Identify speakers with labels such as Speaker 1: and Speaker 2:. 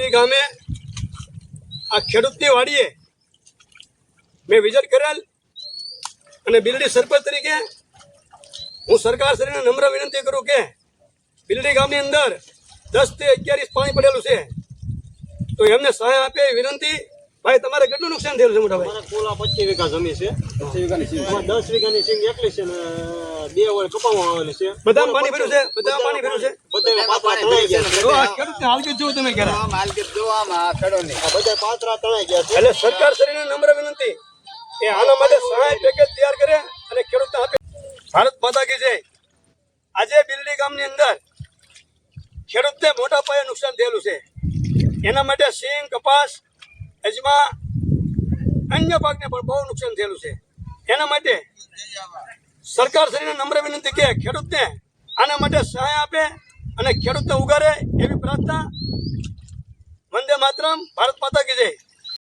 Speaker 1: બિલડી ગામે આ ખેડૂતની વાડીએ મેં વિઝિટ કરેલ અને બિલડી સરપંચ તરીકે હું સરકાર શ્રીને નમ્ર વિનંતી કરું કે બિલડી ગામની અંદર દસથી અગિયાર પાણી પડેલું છે. તો એમને સહાય આપે વિનંતી ભાઈ તમારે કેટલું નુકસાન થયેલું છે મોટા ભાઈ
Speaker 2: કોલા પચીસ વીઘા જમીન છે. દસ વીઘાની સિંગ એકલી છે ને બે આવેલી છે.
Speaker 1: બધા પાણી ભર્યું છે? બધા પાણી ભર્યું છે?
Speaker 2: બધા પાત્રા તણાઈ ગયા છે.
Speaker 1: તો આ ખેડૂતને હાલકી જોવું તમે ક્યારે.
Speaker 2: આ બધા પાત્રા તણાઈ ગયા છે.
Speaker 1: એટલે સરકાર શ્રીને નમ્ર વિનંતી કે આના માટે સહાય પેકેજ તૈયાર કરે અને ખેડૂતને આપે. ભારત માતા કી જય. આજે બિલડી ગામની અંદર ખેડૂતને મોટા પાયે નુકસાન થયેલું છે. એના માટે સિંગ કપાસ અજમા અન્ય પાકને પણ બહુ નુકસાન થયેલું છે. એના માટે સરકાર શ્રીને નમ્ર વિનંતી કે ખેડૂતને આના માટે સહાય આપે અને ખેડૂતને ઉગારે એવી પ્રાર્થના વંદે માતરમ, ભારત માતા કી